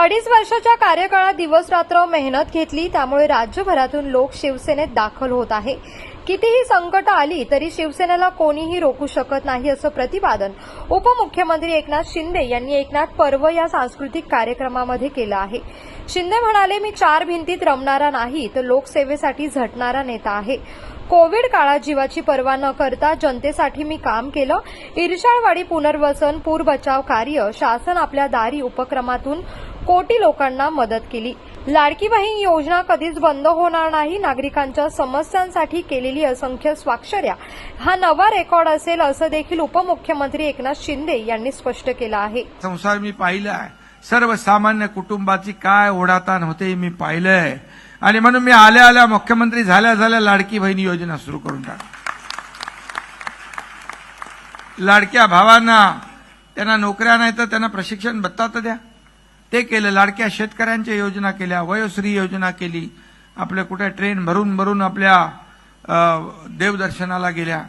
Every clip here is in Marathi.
अडीच वर्षाच्या कार्यकाळात दिवस रात्र मेहनत घेतली त्यामुळे राज्यभरातून लोक शिवसेनेत दाखल होत आहे. कितीही संकट आली तरी शिवसेनेला कोणीही रोखू शकत नाही असं प्रतिपादन उपमुख्यमंत्री एकनाथ शिंदे यांनी एकनाथ पर्व या सांस्कृतिक कार्यक्रमामध्ये केलं आहे. शिंदे म्हणाले मी चार भिंतीत रमणारा नाही तर लोकसेवेसाठी झटणारा नेता आहे. कोविड काळात जीवाची पर्वा न करता जनतेसाठी मी काम केलं. इरशाळवाडी पुनर्वसन पूर बचाव कार्य शासन आपल्या दारी उपक्रमातून कोटी लोकांना मदत केली. लाडकी बहीण योजना कधीच बंद होणार नाही. नागरिकांच्या समस्यांसाठी केलेली असंख्य स्वाक्षऱ्या. हा नवा रेकॉर्ड असेल असं देखील उपमुख्यमंत्री एकनाथ शिंदे यांनी स्पष्ट केलं आहे. संसार मी पाहिला आहे सर्वसामान्य कुटुंबाची काय ओढाताण होते मी पाहिलंय. आणि म्हणून मी आल्या आल्या मुख्यमंत्री झाल्या झाल्या लाडकी बहिणी योजना सुरू करून टाक लाडक्या भावांना त्यांना नोकऱ्या नाही तर त्यांना प्रशिक्षण भत्ता तर द्या. ते केलं लाडक्या शेतकऱ्यांच्या योजना केल्या वयोश्री योजना केली. आपल्या कुठे ट्रेन भरून भरून आपल्या देवदर्शनाला गेल्या.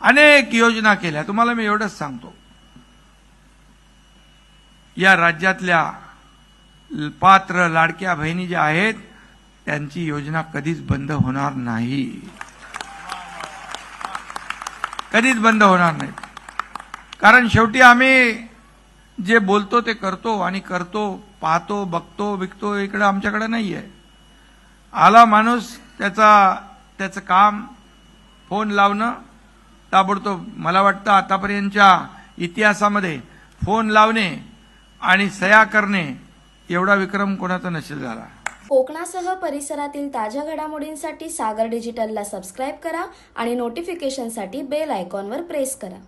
अनेक योजना केल्या. तुम्हाला मी एवढंच सांगतो. या राज्यातल्या पात्र लाडक्या बहिणी ज्या आहेत त्यांची योजना कधीच बंद होणार नाही. कधीच बंद होणार नाही. कारण शेवटी आम्ही जे बोलतो ते करतो आणि करतो पाहतो बघतो विकतो इकडं आमच्याकडे नाही आहे आला माणूस त्याचा त्याचं काम फोन लावणं ताबडतोब मला वाटतं आतापर्यंतच्या इतिहासामध्ये फोन लावणे आणि सया करणे एवढा विक्रम कोणाचा नसेल झाला? कोकणासह परिसरातील ताज्या घडामोडींसाठी सागर डिजिटलला सबस्क्राईब करा आणि नोटिफिकेशनसाठी बेल आयकॉनवर प्रेस करा.